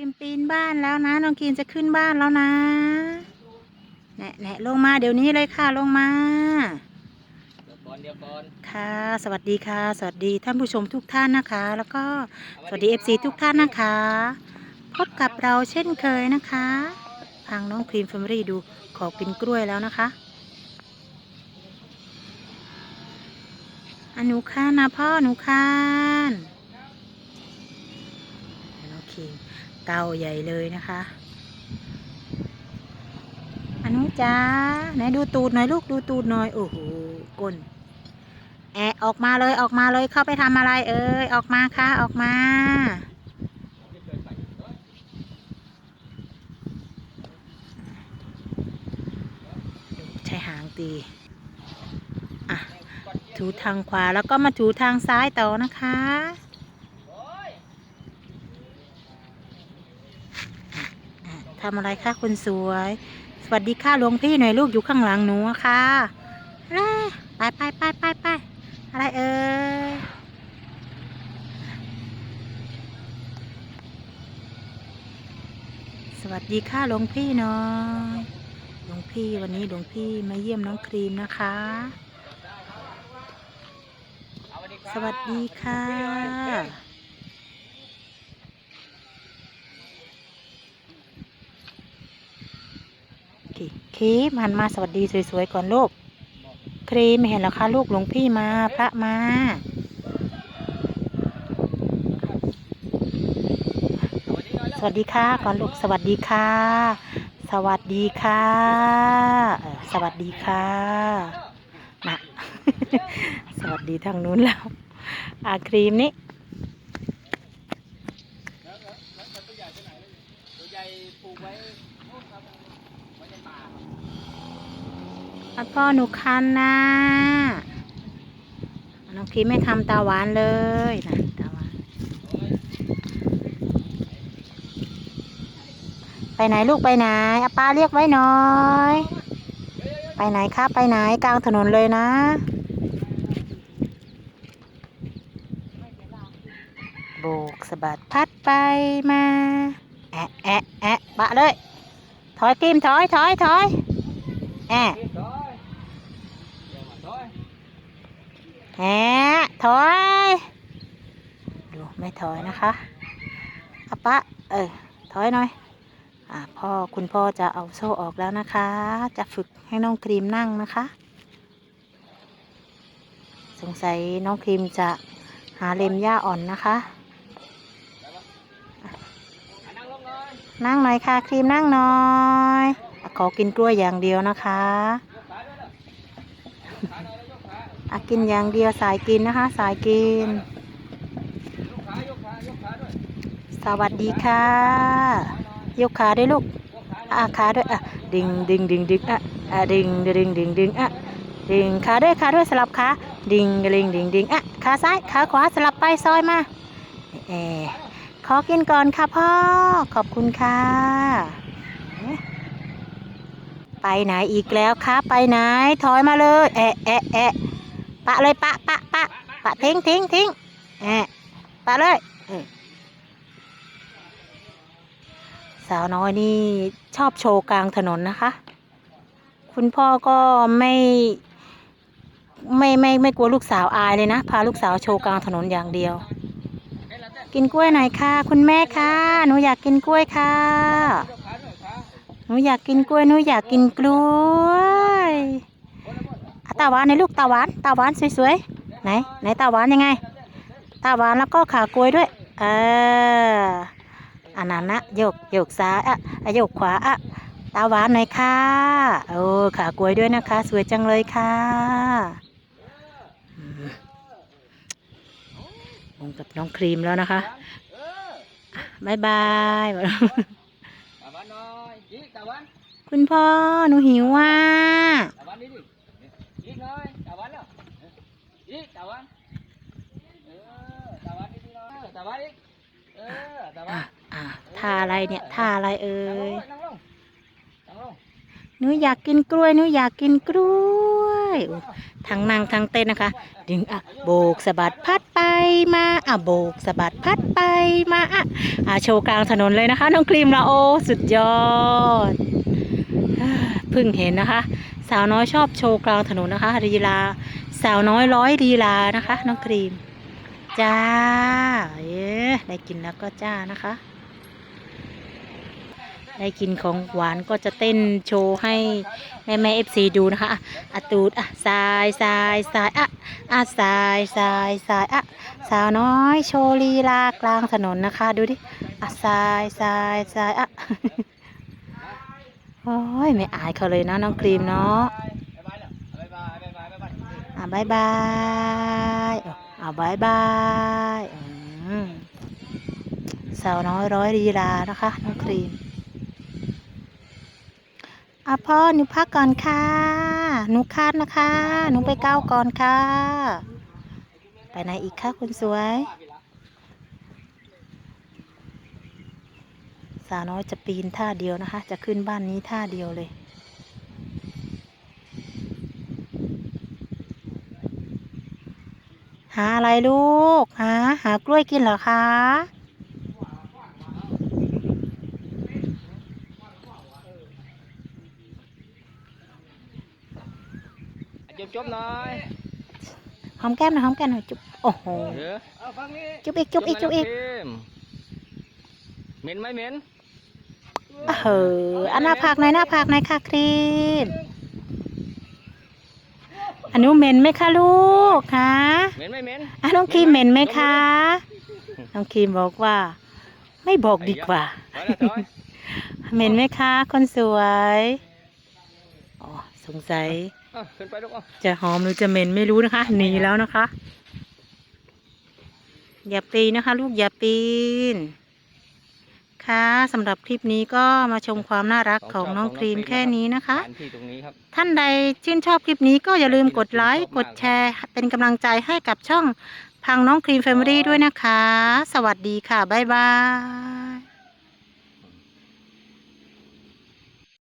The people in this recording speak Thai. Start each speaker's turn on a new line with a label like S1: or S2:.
S1: คิมปีนบ้านแล้วนะ น้องคิมจะขึ้นบ้านแล้วนะแหนะแหนะลงมาเดี๋ยวนี้เลยค่ะลงมา
S2: เดี๋ยวก่อนเดี๋ยวก่อน
S1: ค่ะ สวัสดีค่ะ สวัสดีท่านผู้ชมทุกท่านนะคะ แล้วก็สวัสดีเอฟซีทุกท่านนะคะ พบกับเราเช่นเคยนะคะทางน้องครีมแฟมิลี่ดูขอกินกล้วยแล้วนะคะอะหนูค้านนะพ่อหนูค้านน้องครีม เต่าใหญ่เลยนะคะอนุจ้าไหนดูตูดหน่อยลูกดูตูดหน่อยโอ้โหก้นแอะออกมาเลยออกมาเลยเข้าไปทำอะไร เอ่ยออกมาค่ะออกมาใช้หางตีอะถูทางขวาแล้วก็มาถูทางซ้ายต่อนะคะอะ ทำอะไรคะคุณสวย สวัสดีค่ะหลวงพี่หน่อยลูกอยู่ข้างหลังหนูอะค่ะไปไปไปไปไปอะไรเอ่ยสวัสดีค่ะหลวงพี่น้อยหลวงพี่วันนี้หลวงพี่มาเยี่ยมน้องครีมนะคะ สวัสดีค่ะ ครีมหันมาสวัสดีสวยๆก่อนลูกครีมเห็นแล้วคะลูกหลวงพี่มาพระมาสวัสดีค่ะก่อนลูกสวัสดีค่ะ สวัสดีค่ะสวัสดีค่ะนะสวัสดีทางนู้นแล้วอาครีมนี่
S2: ตัวใหญ่ปลูกไว้โน่นครับไว้ในป่าครับ
S1: อะพ่อหนูคันนะน้องคีไม่ทำตาหวานเลยนะตาหวานไปไหนลูกไปไหนอาป้าเรียกไว้หน่อย ไปไหนครับไปไหนกลางถนนเลยนะโบกสะบัดพัดไปมา แอะแอะแอะบะเลย ถอยกิมถอยถอยถอยแอะ
S2: เรียบร้อยเดี๋ยวมาร้อย
S1: แอะถอย ดูไม่ถอยนะคะอาปะเออถอยหน่อยอ่าพ่อคุณพ่อจะเอาโซ่ออกแล้วนะคะ จะฝึกให้น้องครีมนั่งนะคะ สงสัยน้องครีมจะหาเล็มหญ้าอ่อนนะคะ
S2: นั่งหน่อย
S1: ค่ะ ครีมนั่งหน่อย ขอกินกล้วยอย่างเดียวนะคะ
S2: อา
S1: กินอย่างเดียวสายกินนะคะ สายกิน สวัสดีค่ะ ยกขาด้วยลูก
S2: ยกขา
S1: ขาด้วยอะดึงดึงดึงดึงอะอะดึงดึงดึงดึงอะดึงขาด้วยขาด้วยสลับขาดึงดึงดึงดึงอะขาซ้ายขาขวาสลับไปซอยมาเอ ขอกินก่อนค่ะพ่อ ขอบคุณค่ะ ไปไหนอีกแล้วคะไปไหน ถอยมาเลย แอะแอะแอะปะเลยปะปะปะปะทิ้งทิ้งทิ้งแอะปะเลยสาวน้อยนี่ชอบโชว์กลางถนนนะคะ คุณพ่อก็ไม่ไม่ไม่ไม่กลัวลูกสาวอายเลยนะ พาลูกสาวโชว์กลางถนนอย่างเดียว กินกล้วยหน่อยค่ะ คุณแม่ค่ะ หนูอยากกินกล้วยค่ะ
S2: หนูอยา
S1: กกินกล้วย หนูอยากกินกล้วยตาหวานในลูกตาหวานตาหวานสวยๆ ไหนไหนตาหวานยังไง ตาหวานแล้วก็ขากล้วยด้วย เอออันนั้นนะโยกโยกซ้ายอะอะโยกขวาอะตาหวานหน่อยค่ะ โอ้ขากล้วยด้วยนะคะ สวยจังเลยค่ะอืม ลงกับน้องครีมแล้วนะคะ
S2: เออ
S1: บ๊ายบาย
S2: ตะวันหน่อยยิกตะวัน
S1: คุณพ่อหนูหิวว่ะ
S2: ตะวันนี่ดิยิกหน่อยตะวันเหรอยิกตะวันเออตะวันนี่ดิหน่อยตะวันอีกเออตะวั
S1: อะ
S2: น
S1: อะท่าอะไรเนี่ยท่าอะไรเอ่
S2: นั่งลง
S1: ย
S2: นั่งลงนั่งลง
S1: หนูอยากกินกล้วยหนูอยากกินกล้วยอุ๊ย ทั้งนั่งทั้งเต้นนะคะ ดึงอะโบกสะบัดพัดไปมาอะโบกสะบัดพัดไปมาอะอะโชว์กลางถนนเลยนะคะ น้องครีมละโอสุดยอดเพิ่งเห็นนะคะ สาวน้อยชอบโชว์กลางถนนนะคะลีลา สาวน้อยร้อยลีลานะคะ น้องครีมจ้าเอ๊ได้กินแล้วก็จ้านะคะ ได้กินของหวานก็จะเต้นโชว์ให้แม่แม่เอฟซีดูนะคะอะตูดอะสายสายสายอะอะสายสายสายอะสาวน้อยโชว์ลีลากลางถนนนะคะ ดูดิอะสายสายสายอะโอ้ยไม่อายเขาเลยนะน้องครีมเนาะ
S2: บ๊าบายบายบายบ๊าบายบาย
S1: อะบายบายอะบายบายสาวน้อยร้อยลีลานะคะน้องครีม อะพ่อหนูพักก่อนค่ะ หนูคาดนะคะ หนูไปก้าวก่อนค่ะ ไปไหนอีกคะคุณสวย สาวน้อยจะปีนท่าเดียวนะคะ จะขึ้นบ้านนี้ท่าเดียวเลยหาอะไรลูก หา หากล้วยกินเหรอคะ
S2: จบจบหน่อย
S1: หอมแก้มหน่อยหอมแก้มหน่อยจุ๊บโอ้โห
S2: เดี๋ยวเอาฟังนี้
S1: จุ๊บอีกจุ๊บอีกจุ๊บอีก
S2: เหม็นไหมเหม็น
S1: เอออันหน้าผากหน่อยหน้าผากหน่อยค่ะครีมอันนู้เหม็นไหมคะลูกคะ
S2: เหม็นไหมเหม็น
S1: อะน้องครีมเหม็นไหมคะน้องครีมบอกว่า ไม่บอกดีกว่า
S2: ถอยละถอย
S1: เหม็นไหมคะ คนสวย อ๋อ สงสัย
S2: เอา ขึ้นไปลูกเอา
S1: จะหอมหรือจะเหม็นไม่รู้นะคะ หนีแล้วนะคะ อย่าปีนนะคะ ลูกอย่าปีน ค่ะสำหรับคลิปนี้ก็มาชมความน่ารักของน้องครีมแค่นี้นะคะ
S2: สถานที่ตรงนี้ครับ
S1: ท่านใดชื่นชอบคลิปนี้ก็อย่าลืมกดไลค์กดแชร์ เป็นกำลังใจให้กับช่องพังน้องครีมแฟมิลี่ด้วยนะคะ สวัสดีค่ะ บ๊ายบาย